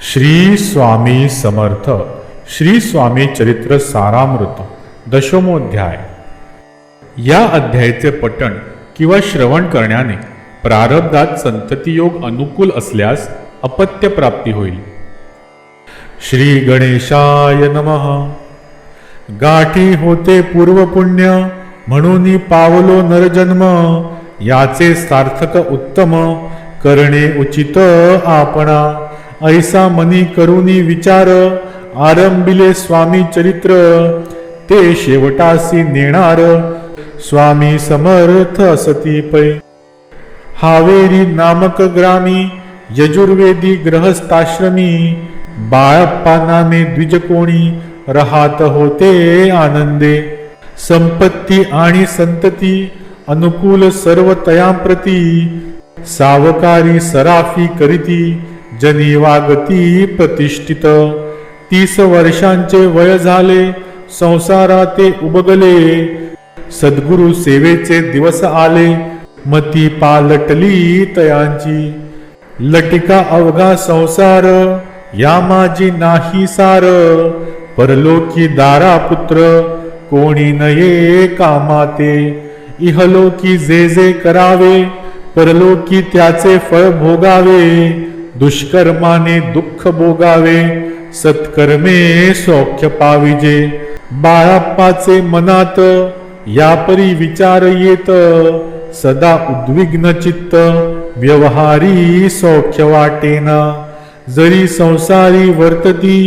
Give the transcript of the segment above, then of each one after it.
श्री स्वामी समर्थ. श्री स्वामी चरित्र सारामृत दशमोध्याय. या अध्यायाचे पठण किंवा श्रवण करण्याने प्रारब्धात संततियोग अनुकूल असल्यास अपत्य प्राप्ती होईल. श्री गणेशाय नमः. गाठी होते पूर्वपुण्य म्हणून पावलो नरजन्म. याचे सार्थक उत्तम करणे उचित आपणा. ऐसा मनी करुनी विचार आरंभिले स्वामी चरित्र ते शेवटासी नेणार. स्वामी समर्थ असती पै. हावेरी नामक ग्रामी यजुर्वेदी ग्रहस्थाश्रमी बाळप्पा नामे द्विजकोणी राहत होते आनंदे. संपत्ती आणि संतती अनुकूल सर्व तयांप्रती सावकारी सराफी करीती जनी वागती प्रतिष्ठित. तीस वर्षांचे वय झाले संसाराते उबगले. सद्गुरु सेवेचे दिवस आले मती पालटली तयांची. लटिका अवघा संसार या माझी नाही सार. परलोकी दारा पुत्र कोणी नये कामाते. इहलोकी जे जे करावे परलोकी त्याचे फळ भोगावे. दुष्कर्माने दुःख भोगावे सत्कर्मे सौख्य पाविजे. बाळाप्पाचे मनात यापरी विचार येत सदा उद्विग्न चित्त व्यवहारी सौख्य वाटेना. जरी संसारी वर्तती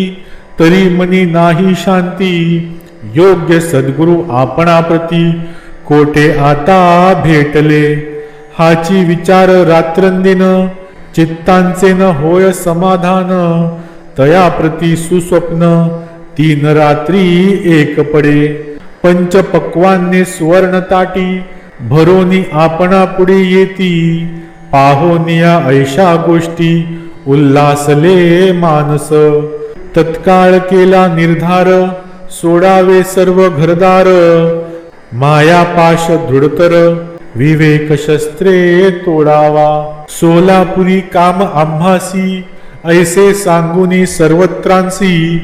तरी मनी नाही शांती योग्य सद्गुरु आपणाप्रती कोठे आता भेटले? हाची विचार रात्रंदिन चित्तांचे न होय समाधान तयाप्रती सुस्वप्न तीन रात्री एक पडे. पंचपक्वान्ने सुवर्ण ताटी भरोनी आपणा पुढे येती. पाहोनिया ऐशा गोष्टी उल्हासले मानस. तत्काळ केला निर्धार सोडावे सर्व घरदार. मायापाश दृढतर विवेक शस्त्रे तोडावा. सोलापुरी काम आम्हासी ऐसे सांगुनी सर्वत्रांसी.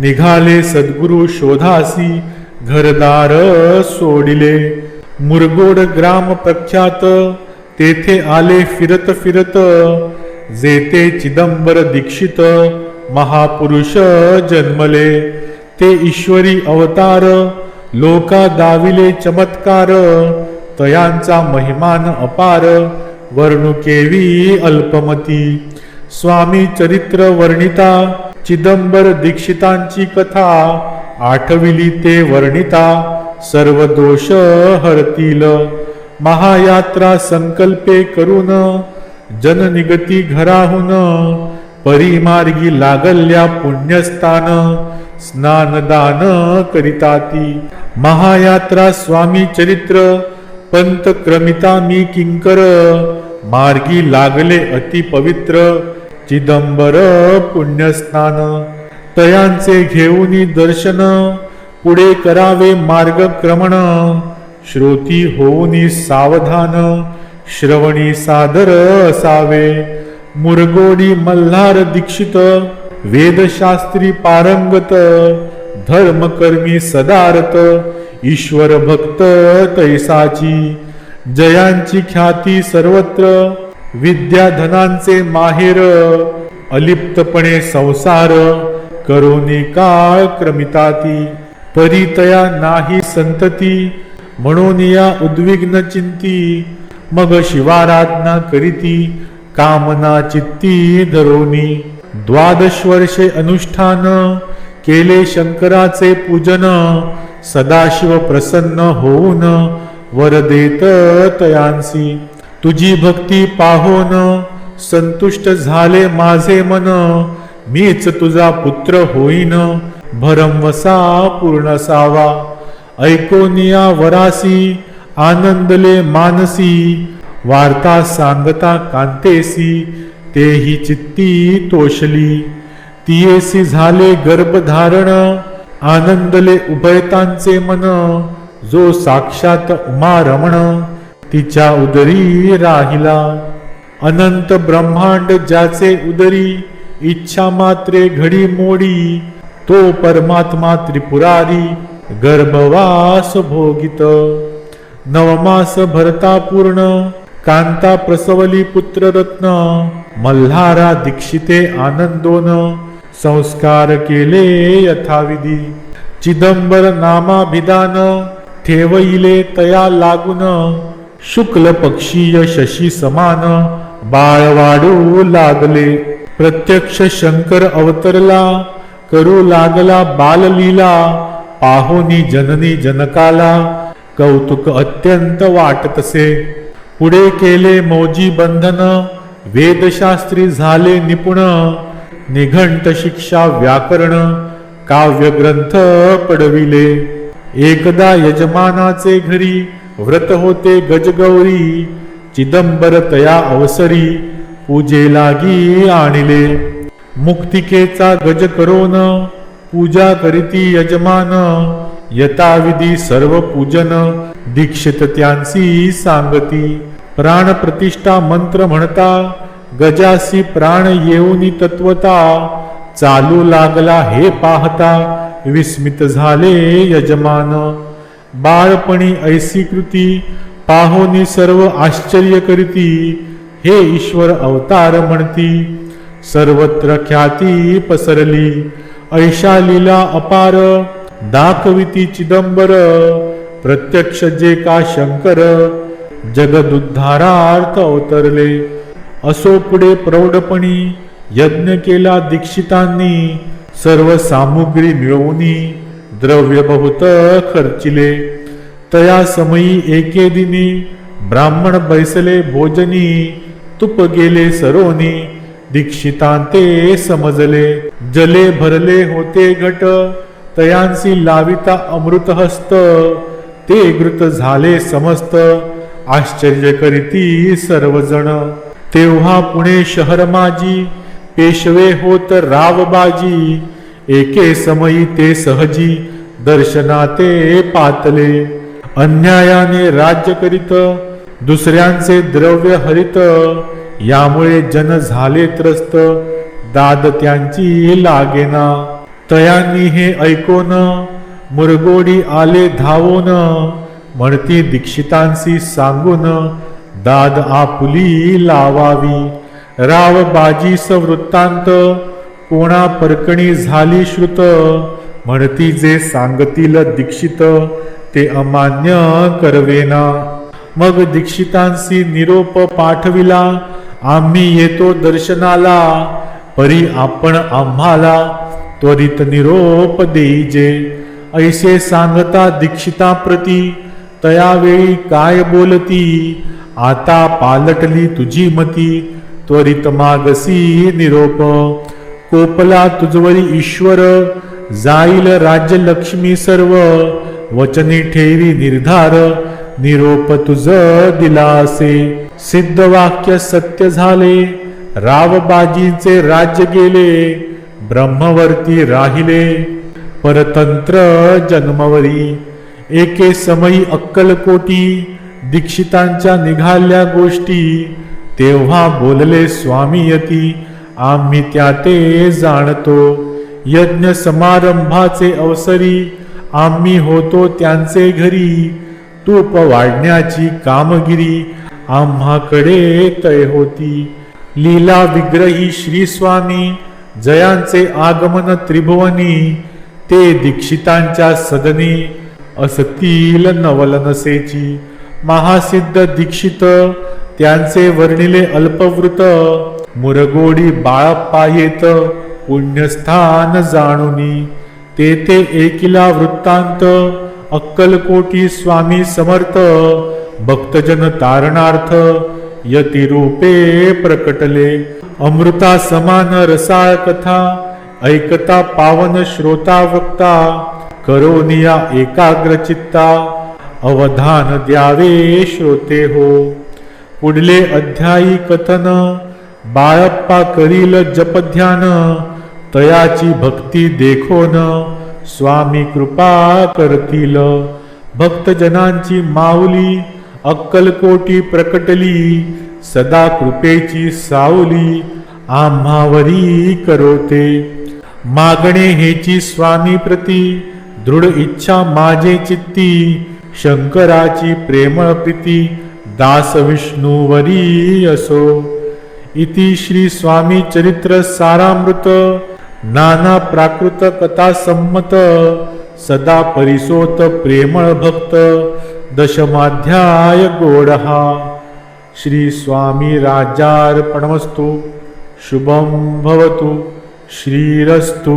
निघाले सद्गुरु शोधासी घरदार सोडिले. मुरगोड ग्राम प्रख्यात तेथे आले फिरत फिरत. जेते चिदंबर दीक्षित महापुरुष जन्मले. ते ईश्वरी अवतार लोका दाविले चमत्कार. तयांचा महिमान अपार वर्णुकेवी अल्पमती. स्वामी चरित्र वर्णिता चिदंबर दीक्षितांची कथा आठविली ते वर्णिता सर्व दोष हरतील. महायात्रा संकल्पे करून जननिगती घराहून परिमार्गी लागल्या पुण्यस्थान स्नानदान करिताती. महायात्रा स्वामी चरित्र पंत क्रमिता मी किंकर मार्गी लागले अति पवित्र चिदंबर पुण्यस्नान. तयांचे घेऊन दर्शन पुढे करावे मार्गक्रमण. श्रोती होऊनी सावधान श्रवणी सादर असावे. मुरगोडी मल्हार दीक्षित वेदशास्त्री पारंगत धर्मकर्मी सदारत ईश्वर भक्त तैसाची जयांची ख्याती सर्वत्र विद्याधनांचे माहेर अलिप्तपणे संसार करोनी काळ क्रमिताती परितया नाही संतती म्हणून या उद्विग्न चिंती मग शिवाराधना करीती कामना चित्ती धरोनी. द्वादश वर्षे अनुष्ठान केले शंकराचे पूजन सदाशिव प्रसन्न होऊन वर देत तयांसी तुझी भक्ती पाहून संतुष्ट झाले माझे मन. मीच तुझा पुत्र होईन भरमवसा पूर्ण सावा. ऐकोनिया वरासी आनंदले मानसी. वार्ता सांगता कांतेसी तेही चित्ती तोषली. तियेसी झाले गर्भधारण आनंदले उभयतांचे मन जो साक्षात उमा रमण तिच्या उदरी राहिला. अनंत ब्रह्मांड ज्याचे उदरी इच्छा मात्रे घडी मोडी तो परमात्मा त्रिपुरारी गर्भवास भोगित. नवमास भरता पूर्ण कांता प्रसवली पुत्ररत्न मल्हारा दीक्षिते आनंदोन संस्कार केले यथाविधी. चिदंबर नामाभिधान ठेवईले तया लागून. शुक्ल पक्षीय शशी समान. बाळ वाढू लागले. प्रत्यक्ष शंकर अवतरला. करू लागला बाललीला पाहुनी जननी जनकाला. कौतुक अत्यंत वाटतसे. पुढे केले मौजी बंधन. वेदशास्त्री झाले निपुण. निघंट शिक्षा व्याकरण काव्यग्रंथ पडविले. एकदा यजमानाचे घरी व्रत होते गजगौरी चिदंबर तया अवसरी पूजे लागी आणले. मुक्तिकेचा गज करोन पूजा करीती यजमान यथाविधी सर्व पूजन दीक्षित त्यांसी सांगती. प्राण प्रतिष्ठा मंत्र म्हणता गजासी प्राण येऊनी तत्वता चालू लागला हे पाहता विस्मित झाले यजमान. बाळपणी ऐसी कृती पाहुनी सर्व आश्चर्य करीती हे ईश्वर अवतार म्हणती. सर्वत्र ख्याती पसरली ऐशालीला अपार दाखविती चिदंबर. प्रत्यक्ष जे का शंकर जगदुद्धारार्थ अवतरले. असो पुढे प्रौढपणी यज्ञ केला दीक्षितांनी सर्व सामुग्री मिळवूनी द्रव्य बहुत खर्चिले. तया समयी एके दिनी ब्राह्मण बैसले भोजनी तुप गेले सरोनी दीक्षितांते समजले. जले भरले होते घट तयांसी लाविता अमृत हस्त ते घृत झाले समस्त. आश्चर्य करीती सर्वजण. तेव्हा पुणे शहर माझी पेशवे होत रावबाजी एके समयी ते सहजी दर्शनाते पातले. अन्यायाने राज्य करीत दुसऱ्यांचे द्रव्य हरित. यामुळे जन झाले त्रस्त दाद त्यांची लागेना. तयांनी हे ऐकोन मुरगोडी आले धावून. म्हणती दीक्षितांशी सांगून दाद आपुली लावावी. राव बाजीस वृत्तांत कोणा परकणी झाली श्रुत? म्हणती जे सांगतील दीक्षित ते अमान्य करवेना. मग दीक्षितांशी निरोप पाठविला आम्ही येतो दर्शनाला परी आपण आम्हाला त्वरित निरोप देईजे. ऐसे सांगता दीक्षिता प्रती तयावेळी काय बोलती? आता पालटली तुझी मती. त्वरित मागसी निरोप. कोपला तुझवरी ईश्वर. जाईल राज्य लक्ष्मी सर्व. वचने ठेवी निर्धार. निरोप तुझ दिलासे. सिद्ध वाक्य सत्य झाले. रावबाजीचे राज्य गेले. ब्रह्मवर्ती राहिले. परतंत्र जन्मवरी. एके समयी अक्कलकोटी दीक्षितांच्या निघाल्या गोष्टी तेव्हा बोलले स्वामी यती आम्ही त्या ते जाणतो. यज्ञ समारंभाचे अवसरी आम्ही होतो त्यांचे घरी. तूप वाढण्याची कामगिरी आम्हाकडे तय होती. लीला विग्रही श्री स्वामी जयांचे आगमन त्रिभुवनी ते दीक्षितांच्या सदनी असतील नवलनसेची महासिद्ध दीक्षित त्यांचे वर्णिले अल्पवृत. मुरगोडी बाळप्पा येत पुण्यस्थान जाणुनी. तेथे एकिला वृत्तांत अक्कलकोटी स्वामी समर्थ. भक्तजन तारणार्थ यतिरूपे प्रकटले. अमृता समान रसाळ कथा ऐकता पावन श्रोता वक्ता. करोनिया एकाग्र चित्ता अवधान द्यावे श्रोते हो पुढले अध्यायी कथन बाळप्पा करील जपध्यान तयाची भक्ती देखोन स्वामी कृपा करतील. भक्तजनांची माऊली अक्कलकोटी प्रकटली सदा कृपेची सावली आम्हावरी करोते. मागणे हेची स्वामी प्रती दृढ इच्छा माझे चित्ती शंकराची प्रेमळ प्रीती दास विष्णुवरी असो. इति श्री स्वामी चरित्र सारामृत नाना प्राकृत कथा संमत सदा परिसोत प्रेमळ भक्त दशमाध्याय गोडहा श्री स्वामी राजार्पणमस्तु शुभं भवतु श्रीरस्तु.